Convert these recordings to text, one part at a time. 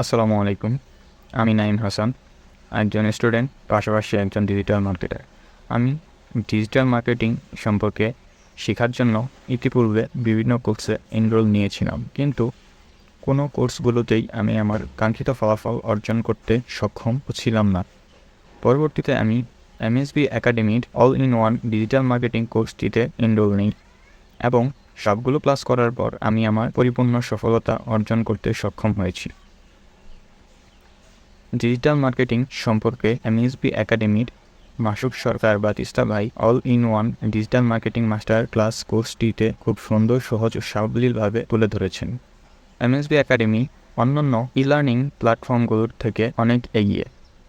আসসালামু আলাইকুম। আমি নাইম হাসান, একজন স্টুডেন্ট, পাশাপাশি একজন ডিজিটাল মার্কেটার আমি ডিজিটাল মার্কেটিং সম্পর্কে শেখার জন্য ইতিপূর্বে বিভিন্ন কোর্সে এনরোল নিয়েছিলাম। কিন্তু কোনো কোর্সগুলোতেই আমি আমার কাঙ্ক্ষিত ফলাফল অর্জন করতে সক্ষম ছিলাম না। পরবর্তীতে আমি এমএসবি একাডেমির all in one digital marketing কোর্সটিতে enrol নিই এবং সবগুলো ক্লাস করার পর আমি আমার পরিপূর্ণ সফলতা অর্জন করতে সক্ষম হয়েছি। ডিজিটাল মার্কেটিং সম্পর্কে এমএসবি একাডেমির মাসুক সরকার বা তিস্তা ভাই all in one digital marketing master class কোর্সটিতে খুব সুন্দর, সহজ ও সাবলীলভাবে তুলে ধরেছেন। এমএসবি একাডেমি অন্যান্য ই লার্নিং প্ল্যাটফর্মগুলোর থেকে অনেক এগিয়ে।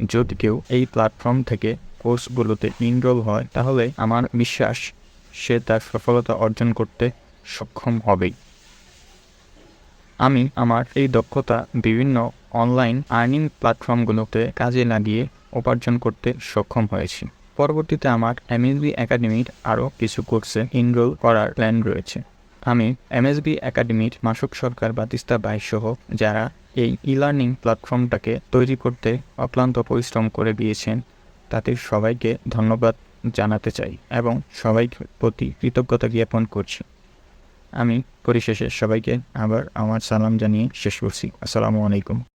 যদি কেউ এই প্ল্যাটফর্ম থেকে কোর্সগুলোতে ইনরোল হয়, তাহলে আমার বিশ্বাস সে তার সফলতা অর্জন করতে সক্ষম হবেই। আমি আমার এই দক্ষতা বিভিন্ন অনলাইন আর্নিং প্ল্যাটফর্মগুলোতে কাজে লাগিয়ে উপার্জন করতে সক্ষম হয়েছি। পরবর্তীতে আমার এমএসবি একাডেমির আরও কিছু কোর্সে এনরোল করার প্ল্যান রয়েছে। আমি এমএসবি একাডেমির মাসুক সরকার বা তিস্তা বাইশ সহ যারা এই ই লার্নিং প্ল্যাটফর্মটাকে তৈরি করতে অক্লান্ত পরিশ্রম করে দিয়েছেন তাদের সবাইকে ধন্যবাদ জানাতে চাই এবং সবাইকে প্রতি কৃতজ্ঞতা জ্ঞাপন করছি। আমি পরিশেষে সবাইকে আবার আমার সালাম জানিয়ে শেষ করছি। আসসালামু আলাইকুম।